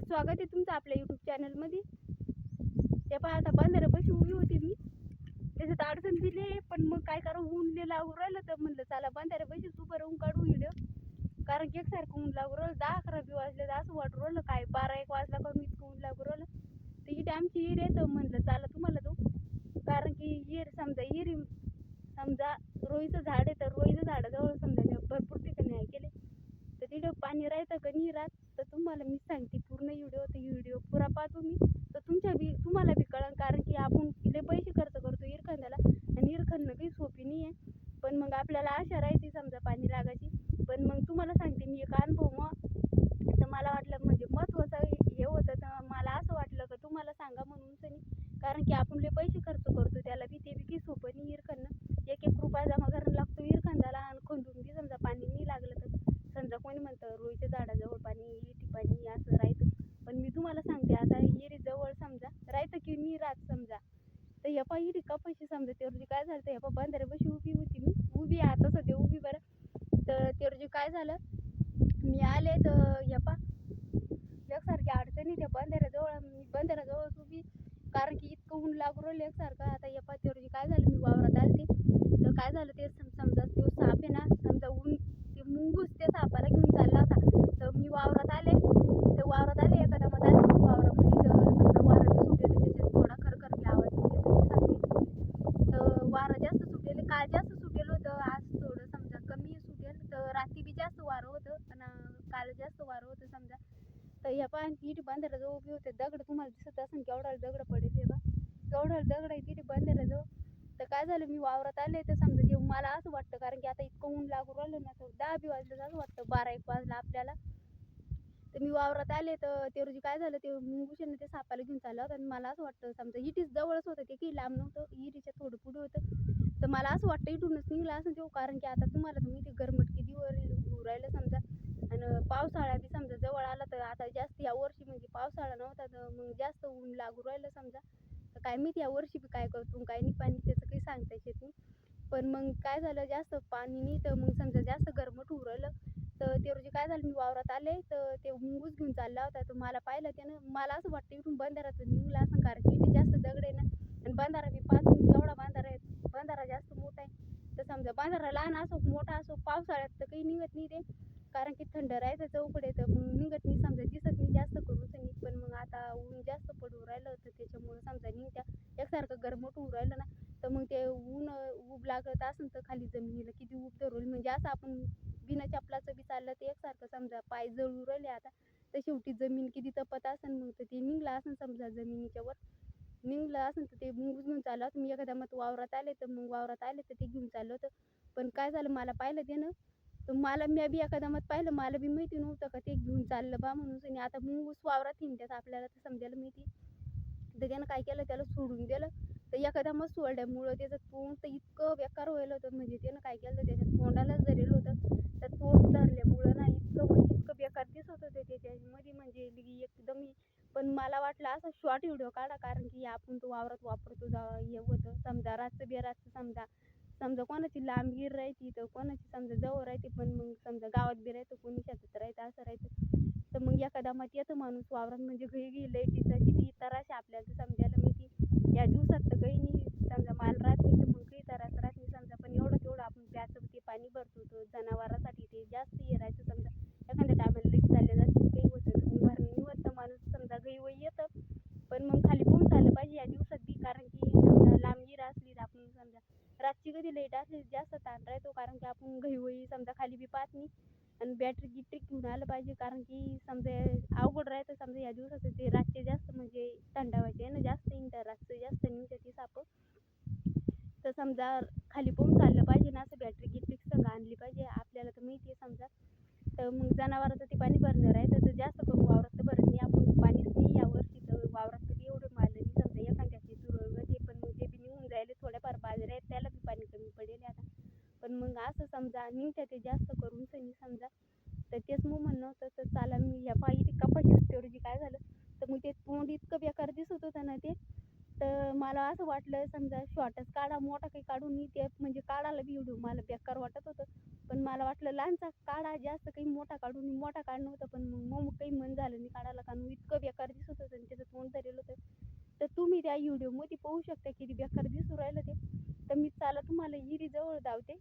तर स्वागत आहे तुमचं आपल्या यूट्यूब चॅनलमध्ये ते पहा आता बांधाऱ्यापाशी उभी होती मी. त्याच्यात अडचण दिली पण मग काय करा ऊन लय लागू राहिलं तर म्हणलं चला बांधाऱ्यापाशीच उभं राहून काढू व्हिडिओ कारण की एकसारखं ऊन लागू राहिलं दहा अकरा बी वाजले तर असं वाटू राहिलं काय बारा एक वाजला करून इतकं ऊन लागू राहिलं. तर इथे आमची हिर येतं तर म्हणलं चला तुम्हाला तो कारण की इर समजा इरी समजा रोईचं झाड आहे तर रोईचं झाडाजवळ समजा भरपूर ठिकाणी आहे केले. तर तिथं पाणी राहतं का नाही राहत? तुम्हाला मी सांगते पूर्ण व्हिडिओ तर व्हिडिओ पुरा पाहा तुम्ही तर तुमच्या बी तुम्हाला बी कळन कारण की आपण लय पैसे खर्च करतो इरखंदाला आणि इरखंदनं काही सोपी नाही आहे पण मग आपल्याला आशा राहते समजा पाणी लागायची पण मग तुम्हाला सांगते मी एक अनुभव मग तर मला वाटलं म्हणजे महत्त्वाचं हे होतं तर मला असं वाटलं का तुम्हाला सांगा म्हणून सनी कारण की आपण लय पैसे खर्च करतो त्याला बी ते बी काही सोपं नाही इरखंदनं एक एक रुपया जमा करायला लागतो इरखंदाला आणि खंदून बी समजा पाणी नाही लागलं तर समजा कोणी म्हणतं रोईच्या झाडाजवळ पाणी इटी पाणी असं राहतं पण मी तुम्हाला सांगते आता हिरी जवळ समजा राहतं की नाही राहत समजा तर ह्या पा हिरी कपाशी समजा ते रोजी काय झालं तर ह्या पा बंधाऱ्यापाशी उभी होती मी उभी आहे आता सध्या उभी बरं तर ते रोजी काय झालं? मी आले तर यपा पा एकसारखी अडचणी त्या बंधाऱ्याजवळ मी बंधाऱ्याजवळच उभी. कारण की इतकं ऊन लागू राहिलं एकसारखं. आता या तेवढी काय झालं? मी वावरात आलते. तर काय झालं? ते सम- समजा तो साप आहे ना समजा ऊन ते मुंगूस त्या सापाला घेऊन चालला होता तर मी वावरात आले तर वावरात आले एखादा मग आले मी वावरामध्ये तर समजा वारा बी सुटेल त्याच्यात थोडा खरखर बी आवाज येते तर मी सांगते तर वारं जास्त सुटेल काल जास्त सुटेल होतं आज थोडं समजा कमी सुटेल तर रात्री बी जास्त वारं होतं आणि काल जास्त वारं होतं समजा तर ह्या पान तिथे जाऊ उभी होते. दगड तुम्हाला दिसत असेल केवढा दगड पडेल हे बा. केवढा दगड आहे तिथे जाऊ. तर काय झालं मी वावरात आले तर समजा देऊ मला असं वाटतं कारण की आता इतकं ऊन लागू राहिलं ना तर दहा बी वाजलं असं वाटतं बारा एक वाजला आपल्याला. तर मी वावरात आले तर ते रोजी काय झालं ते मुंगुशीनं ते सापाला घेऊन चाललं होतं आणि मला असं वाटतं समजा इटीच जवळच होतं ते काही लांब नव्हतं इटीच्या थोडं पुढे होतं. तर मला असं वाटतं इथूनच निघलं असं देऊ कारण की आता तुम्हाला तर ते गरमट किती वर होऊ राहिलं समजा. आणि पावसाळा बी समजा जवळ आला तर आता जास्त या वर्षी म्हणजे पावसाळा नव्हता तर मग जास्त ऊन लागू राहिलं समजा. तर काय माहिती या वर्षी बी काय करतो काय नाही पाणी त्याचं काही सांगता येत नाही. पण मग काय झालं जास्त पाणी नाही तर मग समजा जास्त गरमट होऊ राहिलं. तर ते रोजी काय झालं मी वावरात आले तर ते मुंगूस घेऊन चालला होता. तर मला पाहिलं त्यानं मला असं वाटतं इथून बंधारातून निघला असं कारण की इथे जास्त दगड आहे ना. आणि बंधारा बी पाच एवढा बंधारा आहे. बंधारा जास्त मोठा आहे. तर समजा बंधारा लहान असो मोठा असो पावसाळ्यात तर काही निघत नाही ते. कारण की थंड राहायचं चौकड तर मग निघत नाही समजा दिसत नाही जास्त करून सनी. पण मग आता ऊन जास्त पडू राहिलं होतं त्याच्यामुळं समजा निघत्या एकसारखं गरमट होऊ राहिलं ना तर मग ते ऊन ऊब लागत असेल तर खाली जमिनीला किती ऊब धरून. म्हणजे असं आपण बिना चपलाचं बी चाललं ते एकसारखं समजा पाय जळू राहिले आता तर शेवटी जमीन किती तपत असेल मग तर ते निघलं असेल समजा जमिनीच्या वर. निघलं असेल तर ते मुंगूस घेऊन चाललं होतं. मी एखाद्या मत वावरात आले तर मग वावरात आले तर ते घेऊन चाललं होतं. पण काय झालं मला पाहिलं ते ना तर मला मी बी एखादा मत पाहिलं मला बी माहिती नव्हतं का ते घेऊन चाललं बा म्हणून. आणि आता मुंगूस वावरात येईन त्यात आपल्याला तर समजायला माहिती. तर त्यानं काय केलं त्याला सोडून दिलं. तर एखादा मग सोडल्यामुळं त्याचं तोंड तर इतकं बेकार व्हायला होतं. म्हणजे त्यानं काय केलं त्याच्या तोंडालाच धरेलं होतं. तर तोंड धरल्यामुळं ना इतकं म्हणजे इतकं बेकार दिसत होतं ते त्याच्यामध्ये. म्हणजे एकदम पण मला वाटलं असं शॉर्ट व्हिडिओ काढा. कारण की आपण तो वावरात वापरतो जा हे होतं. समजा रातचं बेरातचं समजा. समजा कोणाची लांब गिर राहायची तर कोणाची समजा जवळ राहते पण मग समजा गावात बी राहतं कोणी शेतात राहतं असं राहतं तर मग एखादा मत येतं माणूस वावरात म्हणजे घरी गेलं लाईटीचं किती तराशे आपल्याला समजायला माहिती या दिवसात तर काही नाही समजा माल राहत नाही तर मग काही त्रास राहत नाही समजा पण एवढं तेवढं आपण प्याचं ते पाणी भरतो तो जनावरासाठी ते जास्त हे राहायचं समजा एखाद्या टायमाला लीक चालले जाते काही होतं तर मग भरणं निवडतं माणूस समजा गई वई येतं पण मग खाली पोहून चाललं पाहिजे या दिवसात बी कारण की समजा लांब गिर असली तर आपण समजा रातची कधी लाइट असली जास्त ताण राहतो. कारण की आपण घाई होई समजा खाली बी पाहत नाही. आणि बॅटरी गिटरी घेऊन आलं पाहिजे. कारण की समजा अवघड राहतं समजा या दिवसाचं ते रातचे जास्त म्हणजे थंडावायचे आहे ना जास्त इंटर रातचं जास्त निघते ती साप. तर समजा खाली पोहून चाललं पाहिजे ना असं बॅटरी गिटरी संग आणली पाहिजे. आपल्याला तर माहिती आहे समजा. तर मग जनावराचं ते पाणी भरणं राहतं तर जास्त करून वावरात तर भरत नाही आपण पाणीच नाही यावर्षी तर वावरात तर एवढं मारलं नाही समजा एखाद्याची तुरळ ते पण मग ते बी निघून जायले थोड्याफार बाजऱ्या आहेत त्याला बी पाणी कमी पडेल आता पण मग असं समजा निघत्या ते जास्त करून सनी समजा तर तेच मग म्हणणं होतं तर चाला मी या पायी ते कपाशी रोजी काय झालं तर मग ते तोंड इतकं बेकार दिसत होतं ना ते. तर मला असं वाटलं समजा शॉर्टच काढा मोठा काही काढून मी ते म्हणजे काढायला बी एवढं मला बेकार वाटत होतं. पण मला वाटलं लहानचा काढा जास्त काही मोठा काढून मोठा काढणं होतं पण मग मग काही मन झालं नाही काढायला कारण इतकं बेकार दिसत होतं आणि त्याचं तोंड धरेलं होतं. तर तुम्ही त्या व्हिडिओमध्ये पाहू शकता किती बेकार दिसू राहिलं ते तर मी चाला तुम्हाला हिरी जवळ धावते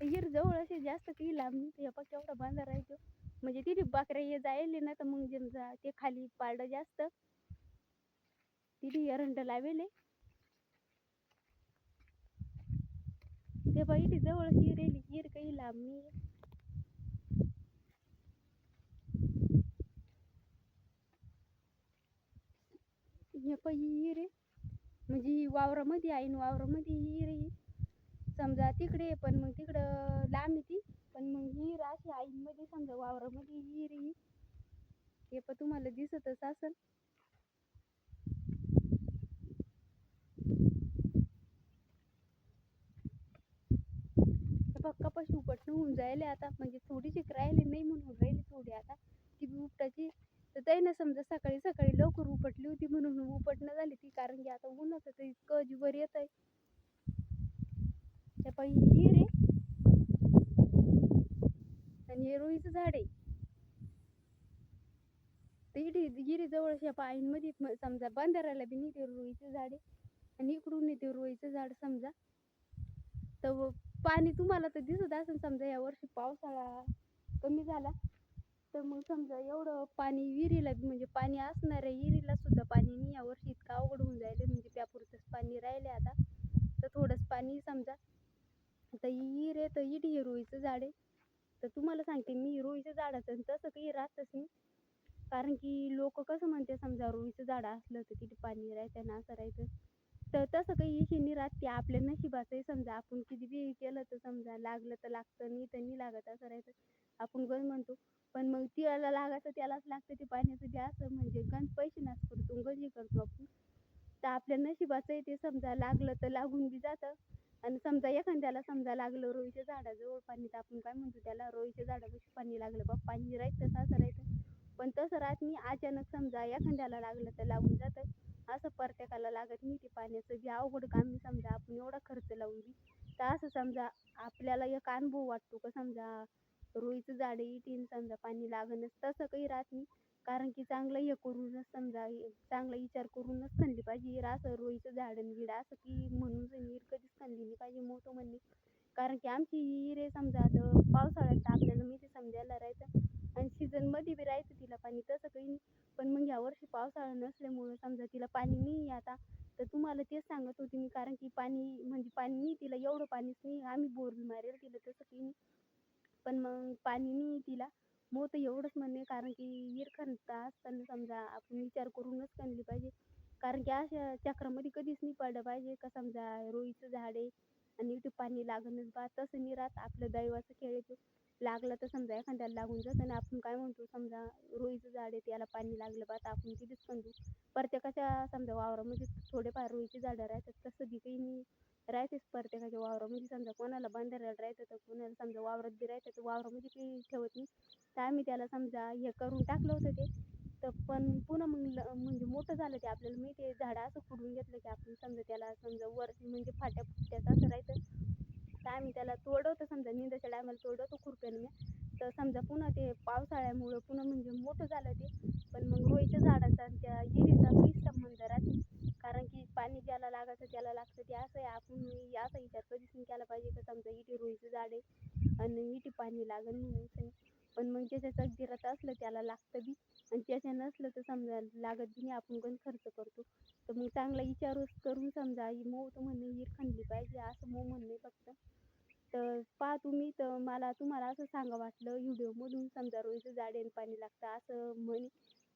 हिर जवळ असे जास्त काही लांब नाही ते बघ केवढा बांधा राहायचो. म्हणजे तिथे बकऱ्या ये जायले ना तर मग जमजा ते खाली पाडं जास्त. तिथे एरंड लावेले. ते बाई इथे जवळ हिर येली हिर काही लांब नाही हे पण हिर म्हणजे वावरामध्ये आहे ना वावरामध्ये हिर आहे समजा तिकडे पण मग तिकडं लांब आहे ती. पण मग विहीर अशी आईमध्ये समजा वावरामध्ये विहीर आहे ही. हे पण तुम्हाला दिसतच असेल. कपाशी उपटणं होऊन जायले आता. म्हणजे थोडीशी राहिली नाही म्हणून राहिली थोडी आता. ती बी उपटाची तर त्यानं समजा सकाळी सकाळी लवकर उपटली होती म्हणून उपटणं झाली ती. कारण की आता उन्हाचं तर इतकं जीवर येत आहे त्या हिर आहे आणि हे रुईचं झाड आहे. तर गिरी जवळच्या पायींमध्ये म- समजा बांधाराला बी नाही ते रुईचं झाड आहे. आणि इकडून येते ते रुईचं झाड समजा. तर व- पाणी तुम्हाला तर दिसत असेल समजा या वर्षी पावसाळा कमी झाला. तर मग समजा एवढं पाणी विहिरीला बी म्हणजे पाणी असणार आहे विहिरीला सुद्धा पाणी नाही या वर्षी इतकं अवघड होऊन जायचं म्हणजे त्यापुरतंच पाणी राहिले आता. तर थोडंच पाणी समजा आता ही विहीर आहे तर इट हे झाड आहे. तर तुम्हाला सांगते मी रुईच्या झाडाचं आणि तसं काही राहतच नाही. कारण की लोक कसं म्हणते समजा रुईचं झाड असलं तर तिथे पाणी राहायचं ना असं राहायचं तर तसं काही इशे नाही राहत ते आपल्या नशिबाचं आहे. समजा आपण किती बी केलं तर समजा लागलं तर लागतं नाही तर नाही लागत असं राहायचं आपण गण म्हणतो पण मग तिळाला लागायचं त्यालाच लागतं ते पाण्याचं बी असं म्हणजे गण पैसे नाच करतो गण हे करतो आपण. तर आपल्या नशिबाचं आहे ते समजा लागलं तर लागून बी जातं. आणि समजा एखाद्याला समजा लागलं रोईच्या झाडाजवळ पाणी तर आपण काय म्हणतो त्याला रोईच्या झाडापाशी पाणी लागलं. बा पाणी राहतं तसं असं राहतं पण तसं राहत नाही. अचानक समजा एखाद्याला लागलं तर लागून जातं. असं प्रत्येकाला लागत नाही ते पाण्याचं. जे अवघड काम समजा आपण एवढा खर्च लावून बी तर असं समजा आपल्याला एक अनुभव वाटतो का? समजा रोईचं झाड येईन समजा पाणी लागणच तसं काही राहत नाही. कारण की चांगलं हे करूनच समजा चांगला विचार करूनच खणली पाहिजे. असं रोईचं झाड आणि असं की म्हणून विहीर कधीच खणली नाही पाहिजे मोठं म्हणणे. कारण की आमची विहीर आहे समजा आता पावसाळ्यात तर आपल्याला ते समजायला राहायचं आणि सीझनमध्ये बी राहायचं तिला पाणी तसं काही नाही. पण मग ह्या वर्षी पावसाळा नसल्यामुळं समजा तिला पाणी नाही आहे आता. तर तुम्हाला तेच सांगत होते मी कारण की पाणी म्हणजे पाणी नाही तिला एवढं पाणीच नाही. आम्ही बोर मारेल तिला तसं काही नाही. पण मग पाणी नाही तिला. मोठं एवढंच म्हणणे कारण की विहीर खणता असताना समजा आपण विचार करूनच खणली पाहिजे. कारण की अशा चक्रामध्ये कधीच नाही पडलं पाहिजे का समजा रोईचं झाड आहे आणि ते पाणी लागणच बा तसं नाही राहत आपलं दैवाचं खेळ आहे तो लागलं तर समजा एखाद्याला लागून जातं आणि आपण काय म्हणतो समजा रोईचं झाड आहे त्याला पाणी लागलं बा तर आपण तिथेच खणतो. प्रत्येकाच्या समजा वावरामध्ये थोडेफार रोईची झाडं राहतात तसं बी काही नाही. राहतेच प्रत्येकाच्या वावरामध्ये. समजा कोणाला बांधायला राहतं तर कोणाला समजा वावरात बी राहतं तर वावरामध्ये काही ठेवत नाही. तर आम्ही त्याला समजा हे करून टाकलं होतं ते. तर पण पुन्हा मग ल- म्हणजे मोठं झालं ते आपल्याला माहिती आहे झाडं असं खुडून घेतलं की आपण समजा त्याला समजा वर म्हणजे फाट्या फुट्याचं असं राहायचं. तर आम्ही त्याला तोडवतो समजा निंदाच्या टायमाला तोडवतो खुरप्याने तर समजा पुन्हा ते पावसाळ्यामुळं पुन्हा म्हणजे मोठं झालं ते. पण मग रोईच्या झाडाचा आणि त्या हिरीचा काहीच संबंध राहते. कारण की पाणी ज्याला लागायचं त्याला लागतं ते असं आहे. आपण असा विचार कधीच नाही केला पाहिजे का समजा इथे रोईचं झाड आहे आणि इथे पाणी लागेल म्हणून. पण मग ज्याच्या तकदीरात असलं त्याला लागतं बी. आणि ज्याच्या नसलं तर समजा लागत बी नाही आपण पण खर्च करतो. तर मग चांगला विचार करून समजा मऊ तर म्हणे हीर खणली पाहिजे असं मऊ म्हणणे फक्त. तर पहा तुम्ही तर मला तुम्हाला असं सांगा वाटलं व्हिडिओमधून समजा रोजचं जाड्याने आणि पाणी लागतं असं म्हणे.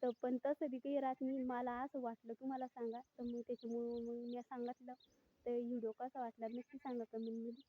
तर पण तसं बी काही राहत नाही. मला असं वाटलं तुम्हाला सांगा. तर मग त्याच्यामुळं मग मी सांगितलं. तर व्हिडिओ कसा वाटला नक्की सांगा कमेंटमध्ये